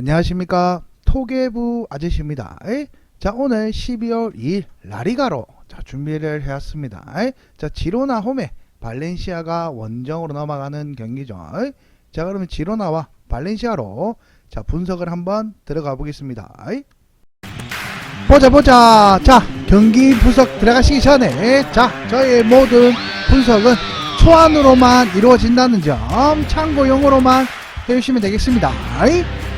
안녕하십니까 토개부 아저씨입니다. 에이? 자 오늘 12월 2일 라리가로 자 준비를 해왔습니다. 에이? 자 지로나 홈에 발렌시아가 원정으로 넘어가는 경기죠. 에이? 자 그러면 지로나와 발렌시아로 자 분석을 한번 들어가 보겠습니다. 에이? 보자 보자 자 경기 분석 들어가시기 전에 자 저의 모든 분석은 초안으로만 이루어진다는 점 참고용으로만 해주시면 되겠습니다. 에이?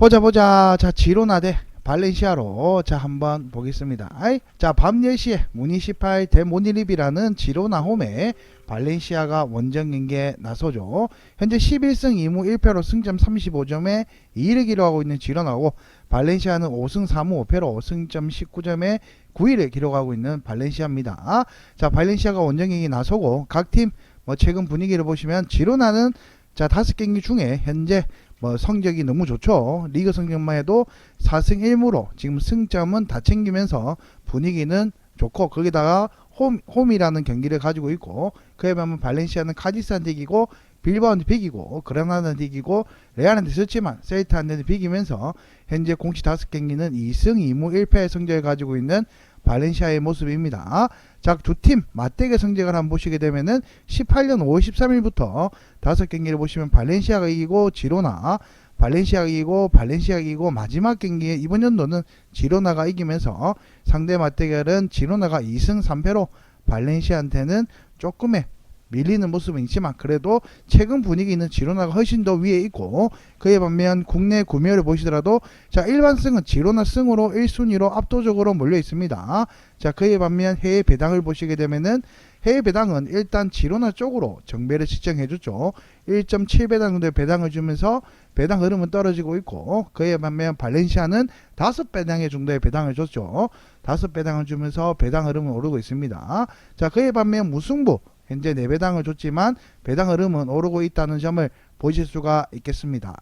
보자 보자. 자 지로나 대 발렌시아로 자 한번 보겠습니다. 아이 자밤 10시에 무니시팔 대 모니립이라는 지로나 홈에 발렌시아가 원정 경기에 나서죠. 현재 11승 2무 1패로 승점 35점에 2위를 기록하고 있는 지로나고 발렌시아는 5승 3무 5패로 승점 19점에 9위를 기록하고 있는 발렌시아입니다. 자 발렌시아가 원정 경기 나서고 각 팀 뭐 최근 분위기를 보시면 지로나는 자 다섯 경기 중에 현재 뭐 성적이 너무 좋죠. 리그 성적만 해도 4승 1무로 지금 승점은 다 챙기면서 분위기는 좋고 거기다가 홈, 홈이라는 경기를 가지고 있고 그에 비하면 발렌시아는 카디스한테 이기고 빌바오한테 비기고 그라나다한테 이기고 레알한테 졌지만 세이타한테 비기면서 현재 공식 다섯 경기는 2승 2무 1패 성적을 가지고 있는 발렌시아의 모습입니다. 자, 두 팀 맞대결 성적을 한번 보시게 되면은 18년 5월 13일부터 다섯 경기를 보시면 발렌시아가 이기고 지로나, 발렌시아가 이기고 발렌시아가 이기고 마지막 경기에 이번 연도는 지로나가 이기면서 상대 맞대결은 지로나가 2승 3패로 발렌시아한테는 조금의 밀리는 모습은 있지만 그래도 최근 분위기는 지로나가 훨씬 더 위에 있고 그에 반면 국내 구매를 보시더라도 자 일반 승은 지로나 승으로 1순위로 압도적으로 몰려 있습니다. 자 그에 반면 해외 배당을 보시게 되면은 해외 배당은 일단 지로나 쪽으로 정배를 시청해 줬죠. 1.7배당 정도의 배당을 주면서 배당 흐름은 떨어지고 있고 그에 반면 발렌시아는 5배당의 정도의 배당을 줬죠. 5배당을 주면서 배당 흐름은 오르고 있습니다. 자 그에 반면 무승부 현재 4배당을 줬지만 배당 흐름은 오르고 있다는 점을 보실 수가 있겠습니다.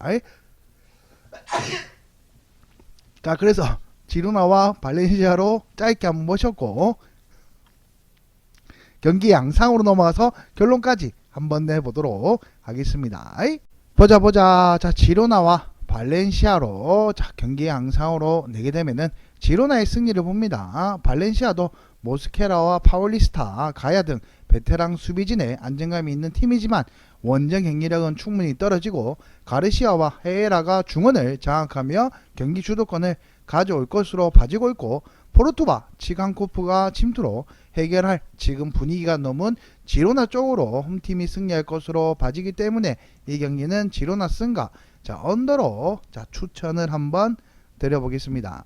자 그래서 지루나와 발렌시아로 짧게 한번 모셨고 경기 양상으로 넘어가서 결론까지 한번 내보도록 하겠습니다. 보자 보자 자 지로나와 발렌시아로 자 경기 양상으로 내게 되면은 지로나의 승리를 봅니다. 발렌시아도 모스케라와 파울리스타, 가야 등 베테랑 수비진에 안정감이 있는 팀이지만 원정 경기력은 충분히 떨어지고 가르시아와 헤에라가 중원을 장악하며 경기 주도권을 가져올 것으로 봐지고 있고 포르투바, 치강코프가 침투로 해결할 지금 분위기가 넘은 지로나 쪽으로 홈팀이 승리할 것으로 봐지기 때문에 이 경기는 지로나 승가 자 언더로 자 추천을 한번 드려보겠습니다.